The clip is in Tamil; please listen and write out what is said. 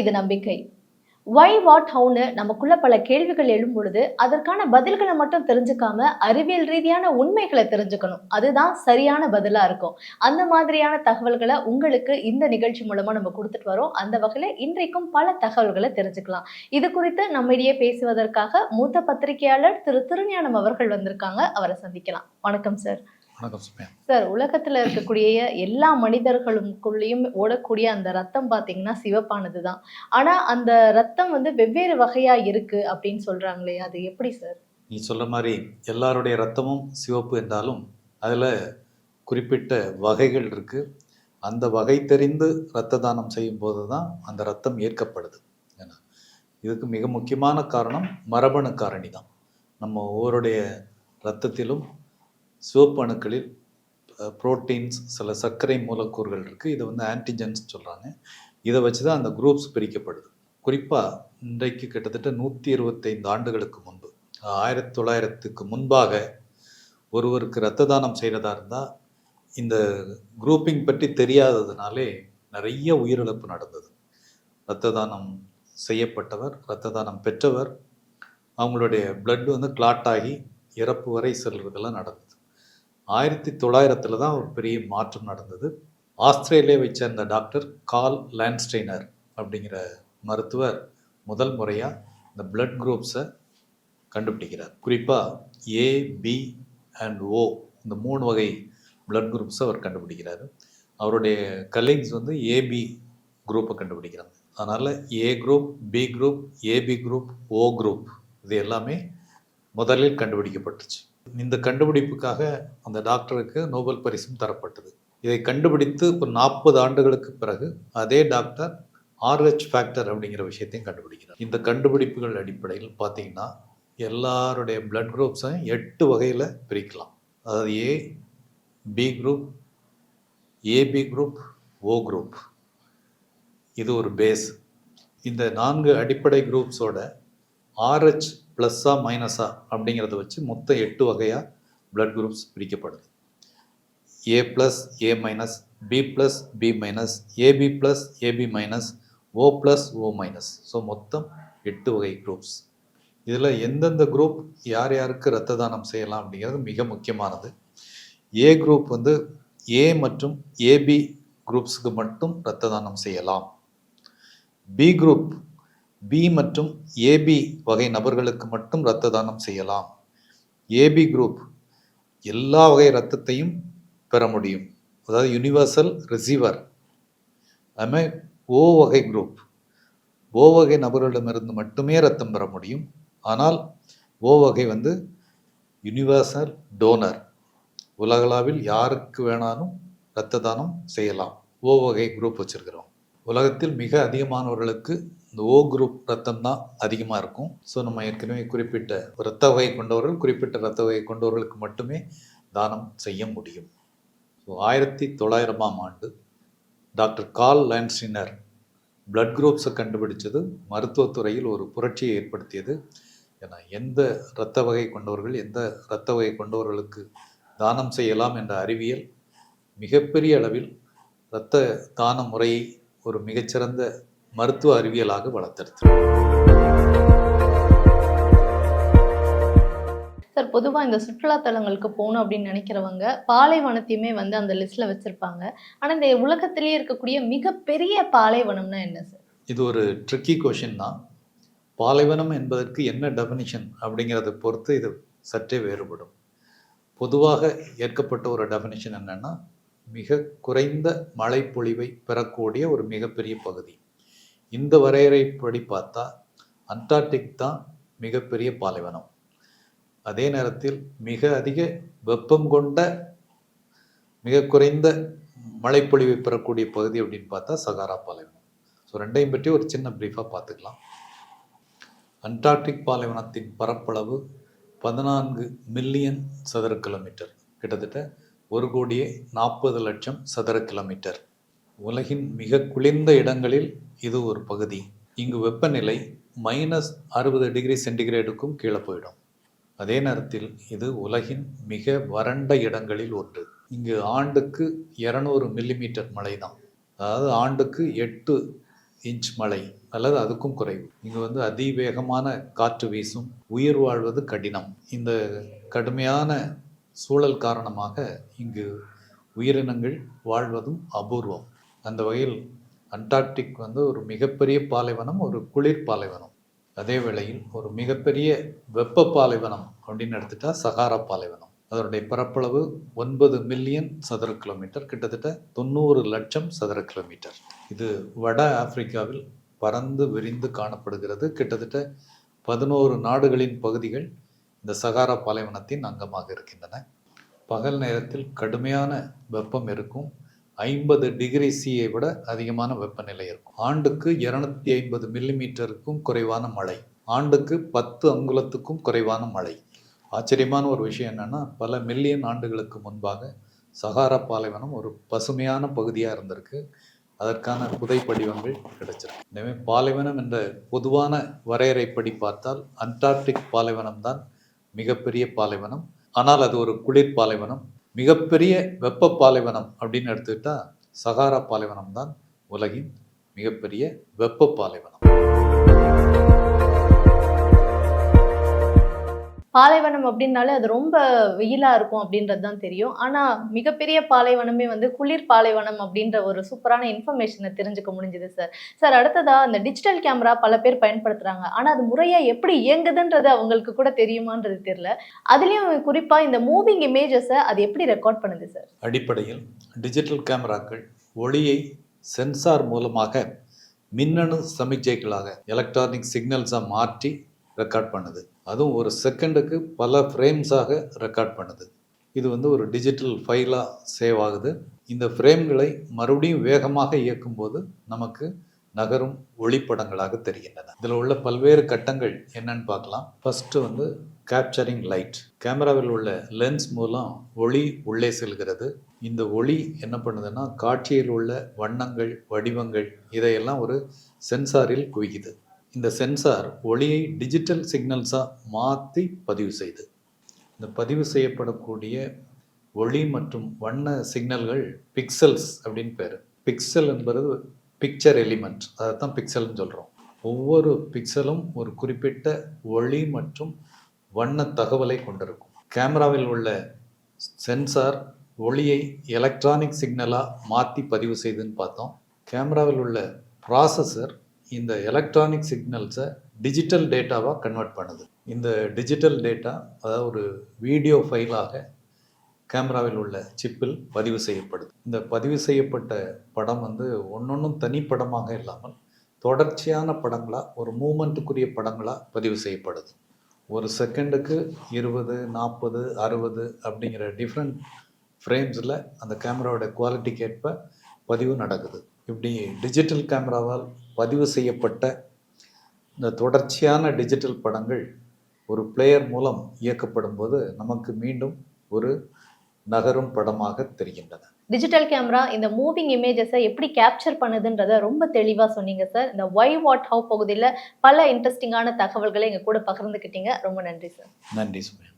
இது நம்பிக்கை. வை வாட் ஹவுன்னு நமக்குள்ள பல கேள்விகள் எழும் பொழுது அதற்கான பதில்களை மட்டும் தெரிஞ்சுக்காம அறிவியல் ரீதியான உண்மைகளை தெரிஞ்சுக்கணும். அதுதான் சரியான பதிலா இருக்கும். அந்த மாதிரியான தகவல்களை உங்களுக்கு இந்த நிகழ்ச்சி மூலமா நம்ம கொடுத்துட்டு வரோம். அந்த வகையில இன்றைக்கும் பல தகவல்களை தெரிஞ்சுக்கலாம். இது குறித்து நம்மிடையே பேசுவதற்காக மூத்த பத்திரிகையாளர் திரு திருஞானம் அவர்கள் வந்திருக்காங்க. அவரை சந்திக்கலாம். வணக்கம் சார் வணக்கம் சார் உலகத்துல இருக்கக்கூடிய எல்லா மனிதர்களுக்குள்ளேயும் ஓடக்கூடிய அந்த ரத்தம் பாத்தீங்கன்னா சிவப்பானது தான் ஆனா அந்த ரத்தம் வந்து வெவ்வேறு வகையா இருக்கு அப்படின்னு சொல்றாங்களே அது எப்படி சார்? நீ சொல்ற மாதிரி எல்லாருடைய ரத்தமும் சிவப்பு என்றாலும் அதில் குறிப்பிட்ட வகைகள் இருக்கு. அந்த வகை தெரிந்து இரத்த தானம் செய்யும் போது தான் அந்த ரத்தம் ஏற்கப்படுது. ஏன்னா இதுக்கு மிக முக்கியமான காரணம் மரபணு காரணி தான் நம்ம ஒவ்வொருடைய ரத்தத்திலும் சிவப்பு அணுக்களில் புரோட்டீன்ஸ் சில சர்க்கரை மூலக்கூறுகள் இருக்குது இதை வந்து ஆன்டிஜென்ஸ் சொல்கிறாங்க இதை வச்சு தான் அந்த குரூப்ஸ் பிரிக்கப்படுது. குறிப்பாக இன்றைக்கு கிட்டத்தட்ட நூற்றி இருபத்தைந்து ஆண்டுகளுக்கு முன்பு ஆயிரத்தி தொள்ளாயிரத்துக்கு முன்பாக ஒருவருக்கு இரத்த தானம் செய்கிறதா இருந்தால் இந்த குரூப்பிங் பற்றி தெரியாததுனாலே நிறைய உயிரிழப்பு நடந்தது. இரத்த தானம் செய்யப்பட்டவர் இரத்த தானம் பெற்றவர் அவங்களுடைய பிளட் வந்து கிளாட் ஆகி இறப்பு வரை செல்வதெல்லாம் நடந்தது. ஆயிரத்தி தொள்ளாயிரத்தில் தான் ஒரு பெரிய மாற்றம் நடந்தது. ஆஸ்திரேலியாவை சேர்ந்த டாக்டர் கால் லேண்ட்ஸ்டெய்னர் அப்படிங்கிற மருத்துவர் முதல் முறையாக இந்த பிளட் குரூப்ஸை கண்டுபிடிக்கிறார். குறிப்பாக ஏ பி அண்ட் ஓ இந்த மூணு வகை பிளட் குரூப்ஸை அவர் கண்டுபிடிக்கிறார். அவருடைய கலீக்ஸ் வந்து ஏபி குரூப்பை கண்டுபிடிக்கிறாங்க. அதனால் A group B group AB group O group இது எல்லாமே முதலில் கண்டுபிடிக்கப்பட்டுச்சு. இந்த கண்டுபிடிப்புக்காக அந்த டாக்டருக்கு நோபல் பரிசும் தரப்பட்டது. இதை கண்டுபிடித்து ஒரு நாற்பது ஆண்டுகளுக்கு பிறகு அதே டாக்டர் ஆர்ஹெச் ஃபேக்டர் அப்படிங்கிற விஷயத்தையும் கண்டுபிடிக்கிறார். இந்த கண்டுபிடிப்புகள் அடிப்படையில் பார்த்தீங்கன்னா எல்லாருடைய பிளட் குரூப்ஸையும் எட்டு வகையில் பிரிக்கலாம். அதாவது A B group AB group O group இது ஒரு பேஸ் இந்த நான்கு அடிப்படை குரூப்ஸோட ஆர்ஹெச் ப்ளஸ்ஸா மைனஸா அப்படிங்கிறத வச்சு மொத்தம் எட்டு வகையாக blood groups பிரிக்கப்படுது. A plus A minus B plus B minus AB plus AB minus O plus O minus so மொத்தம் எட்டு வகை குரூப்ஸ் இதில் எந்தெந்த குரூப் யார் யாருக்கு இரத்த தானம் செய்யலாம் அப்படிங்கிறது மிக முக்கியமானது. ஏ குரூப் வந்து ஏ மற்றும் ஏபி குரூப்ஸுக்கு மட்டும் இரத்த தானம் செய்யலாம். பி குரூப் பி மற்றும் ஏபி வகை நபர்களுக்கு மட்டும் இரத்த தானம் செய்யலாம். ஏபி குரூப் எல்லா வகை இரத்தத்தையும் பெற முடியும். அதாவது யுனிவர்சல் ரிசீவர் அதுமாதிரி ஓ வகை குரூப் ஓ வகை நபர்களிடமிருந்து மட்டுமே ரத்தம் பெற முடியும். ஆனால் ஓ வகை வந்து யூனிவர்சல் டோனர் உலகளாவில் யாருக்கு வேணாலும் இரத்த தானம் செய்யலாம். ஓ வகை குரூப் வச்சிருக்கிறோம். உலகத்தில் மிக அதிகமானவர்களுக்கு இந்த ஓ குரூப் ரத்தம் தான் அதிகமாக இருக்கும். ஸோ நம்ம ஏற்கனவே குறிப்பிட்ட இரத்த வகை கொண்டவர்கள் குறிப்பிட்ட இரத்த வகை கொண்டவர்களுக்கு மட்டுமே தானம் செய்ய முடியும். ஸோ ஆயிரத்தி தொள்ளாயிரமாம் ஆண்டு டாக்டர் கால் லேன்ஸ்டினர் பிளட் குரூப்ஸை கண்டுபிடிச்சது. மருத்துவத்துறையில் ஒரு புரட்சியை ஏற்படுத்தியது. ஏன்னா எந்த இரத்த வகை கொண்டவர்கள் எந்த இரத்த வகை கொண்டவர்களுக்கு தானம் செய்யலாம் என்ற அறிவியல் மிகப்பெரிய அளவில் இரத்த தான முறையை ஒரு மிகச்சிறந்த மருத்துவ அறிவியலாக வளர்த்தெடுத்தது சார் பொதுவா இந்த சுற்றுலா தலங்களுக்கு போகணும் அப்படின்னு நினைக்கிறவங்க பாலைவனத்தையுமே வந்து அந்த லிஸ்ட்ல வச்சிருப்பாங்க. ஆனா இந்த உலகத்திலேயே இருக்கக்கூடிய மிகப்பெரிய பாலைவனம்னா என்ன சார்? இது ஒரு ட்ரிக்கி கொஷின் தான். பாலைவனம் என்பதற்கு என்ன டெஃபினிஷன் அப்படிங்கிறத பொறுத்து இது சற்றே வேறுபடும். பொதுவாக ஏற்கப்பட்ட ஒரு டெஃபினிஷன் என்னன்னா மிக குறைந்த மழைப்பொழிவை பெறக்கூடிய ஒரு மிகப்பெரிய பகுதி. இந்த வரையறைப்படி பார்த்தா அண்டார்டிக் தான் மிகப்பெரிய பாலைவனம். அதே நேரத்தில் மிக அதிக வெப்பம் கொண்ட மிக குறைந்த மழைப்பொழிவை பெறக்கூடிய பகுதி அப்படின்னு பார்த்தா சகாரா பாலைவனம். ஸோ ரெண்டையும் பற்றி ஒரு சின்ன ப்ரீஃபாக பார்த்துக்கலாம். அண்டார்டிக் பாலைவனத்தின் பரப்பளவு பதினான்கு மில்லியன் சதுர கிலோமீட்டர். கிட்டத்தட்ட ஒரு கோடியே நாற்பது லட்சம் சதுர கிலோமீட்டர். உலகின் மிக குளிர்ந்த இடங்களில் இது ஒரு பகுதி. இங்கு வெப்பநிலை மைனஸ் அறுபது டிகிரி சென்டிகிரேடுக்கும் கீழே போயிடும். அதே நேரத்தில் இது உலகின் மிக வறண்ட இடங்களில் ஒன்று. இங்கு ஆண்டுக்கு இரநூறு மில்லிமீட்டர் மழை தான் அதாவது ஆண்டுக்கு எட்டு இன்ச் மழை அல்லது அதுக்கும் குறைவு. இங்கு வந்து அதிவேகமான காற்று வீசும் உயிர் வாழ்வது கடினம். இந்த கடுமையான சூழல் காரணமாக இங்கு உயிரினங்கள் வாழ்வதும் அபூர்வம். அந்த வகையில் அண்டார்டிக் வந்து ஒரு மிகப்பெரிய பாலைவனம் ஒரு குளிர் பாலைவனம். அதே வேளையில் ஒரு மிகப்பெரிய வெப்ப பாலைவனம் அப்படின்னு எடுத்துட்டா சகாரா பாலைவனம். அதனுடைய பரப்பளவு ஒன்பது மில்லியன் சதுர கிலோமீட்டர் கிட்டத்தட்ட தொண்ணூறு லட்சம் சதுர கிலோமீட்டர். இது வட ஆப்பிரிக்காவில் பறந்து விரிந்து காணப்படுகிறது. கிட்டத்தட்ட பதினோரு நாடுகளின் பகுதிகள் இந்த சகாரா பாலைவனத்தின் அங்கமாக இருக்கின்றன. பகல் நேரத்தில் கடுமையான வெப்பம் இருக்கும். ஐம்பது டிகிரி சியை விட அதிகமான வெப்பநிலை இருக்கும். ஆண்டுக்கு இருநூத்தி ஐம்பது மில்லிமீட்டருக்கும் குறைவான மழை. ஆண்டுக்கு பத்து அங்குலத்துக்கும் குறைவான மழை. ஆச்சரியமான ஒரு விஷயம் என்னென்னா பல மில்லியன் ஆண்டுகளுக்கு முன்பாக சகாரா பாலைவனம் ஒரு பசுமையான பகுதியாக இருந்திருக்கு. அதற்கான புதைப்படிவங்கள் கிடைச்சிருக்கு. எனவே பாலைவனம் என்ற பொதுவான வரையறைப்படி பார்த்தால் அண்டார்டிக் பாலைவனம் தான் மிகப்பெரிய பாலைவனம். ஆனால் அது ஒரு குளிர் பாலைவனம். மிகப்பெரிய வெப்ப பாலைவனம் அப்படின்னு எடுத்துக்கிட்டால் சகாரா பாலைவனம் தான் உலகின் மிகப்பெரிய வெப்ப பாலைவனம். பாலைவனம் அப்படின்னாலே அது ரொம்ப வெயிலாக இருக்கும் அப்படின்றது தான் தெரியும். ஆனால் மிகப்பெரிய பாலைவனமே வந்து குளிர் பாலைவனம் அப்படின்ற ஒரு சூப்பரான இன்ஃபர்மேஷனை தெரிஞ்சுக்க முடிஞ்சுது சார். சார் அடுத்ததாக அந்த டிஜிட்டல் கேமரா பல பேர் பயன்படுத்துகிறாங்க ஆனால் அது முறையாக எப்படி இயங்குதுன்றது அவங்களுக்கு கூட தெரியுமான்றது தெரியல. அதுலேயும் குறிப்பாக இந்த மூவிங் இமேஜஸை அது எப்படி ரெக்கார்ட் பண்ணுது சார்? அடிப்படையில் டிஜிட்டல் கேமராக்கள் ஒளியை சென்சார் மூலமாக மின்னணு சமிக்ஜைகளாக எலக்ட்ரானிக் சிக்னல்ஸாக மாற்றி ரெக்கார்ட் பண்ணுது. அதுவும் ஒரு செகண்டுக்கு பல ஃப்ரேம்ஸாக ரெக்கார்ட் பண்ணுது. இது வந்து ஒரு டிஜிட்டல் ஃபைலாக சேவ் ஆகுது. இந்த ஃப்ரேம்களை மறுபடியும் வேகமாக இயக்கும்போது நமக்கு நகரும் ஒளிப்படங்களாக தெரிகின்றன. இதில் உள்ள பல்வேறு கட்டங்கள் என்னன்னு பார்க்கலாம். ஃபர்ஸ்ட் வந்து கேப்சரிங் லைட் கேமராவில் உள்ள லென்ஸ் மூலம் ஒளி உள்ளே செல்கிறது. இந்த ஒளி என்ன பண்ணுதுன்னா காட்சியில் உள்ள வண்ணங்கள் வடிவங்கள் இதையெல்லாம் ஒரு சென்சாரில் குவிக்குது. இந்த சென்சார் ஒளியை டிஜிட்டல் சிக்னல்ஸாக மாற்றி பதிவு செய்து இந்த பதிவு செய்யப்படக்கூடிய ஒளி மற்றும் வண்ண சிக்னல்கள் பிக்சல்ஸ் அப்படின்னு பேர். பிக்சல் என்பது பிக்சர் எலிமெண்ட் அதை தான் பிக்சல்னு சொல்கிறோம் ஒவ்வொரு பிக்சலும் ஒரு குறிப்பிட்ட ஒளி மற்றும் வண்ண தகவலை கொண்டிருக்கும். கேமராவில் உள்ள சென்சார் ஒளியை எலக்ட்ரானிக் சிக்னலாக மாற்றி பதிவு செய்துன்னு பார்த்தோம். கேமராவில் உள்ள ப்ராசஸர் இந்த எலக்ட்ரானிக் சிக்னல்ஸை டிஜிட்டல் டேட்டாவாக கன்வெர்ட் பண்ணுது. இந்த டிஜிட்டல் டேட்டா அதாவது ஒரு வீடியோ ஃபைலாக கேமராவில் உள்ள சிப்பில் பதிவு செய்யப்படுது. இந்த பதிவு செய்யப்பட்ட படம் வந்து ஒன்றொன்றும் தனிப்படமாக இல்லாமல் தொடர்ச்சியான படங்களாக ஒரு மூமெண்ட்டுக்குரிய படங்களாக பதிவு செய்யப்படுது. ஒரு செகண்டுக்கு இருபது நாற்பது அறுபது அப்படிங்கிற டிஃப்ரெண்ட் ஃப்ரேம்ஸில் அந்த கேமராவோட குவாலிட்டிக்கு ஏற்ப பதிவு நடக்குது. இப்படி டிஜிட்டல் கேமராவால் பதிவு செய்யப்பட்ட இந்த தொடர்ச்சியான டிஜிட்டல் படங்கள் ஒரு பிளேயர் மூலம் இயக்கப்படும் போது நமக்கு மீண்டும் ஒரு நகரும் படமாக தெரிகின்றன. டிஜிட்டல் கேமரா இந்த மூவிங் இமேஜஸை எப்படி கேப்சர் பண்ணுதுன்றத ரொம்ப தெளிவாக சொன்னீங்க சார் இந்த ஒய் வாட் ஹவ் பகுதியில் பல இன்ட்ரெஸ்டிங்கான தகவல்களை எங்கள் கூட பகிர்ந்துக்கிட்டீங்க. ரொம்ப நன்றி சார் நன்றி சுமையா.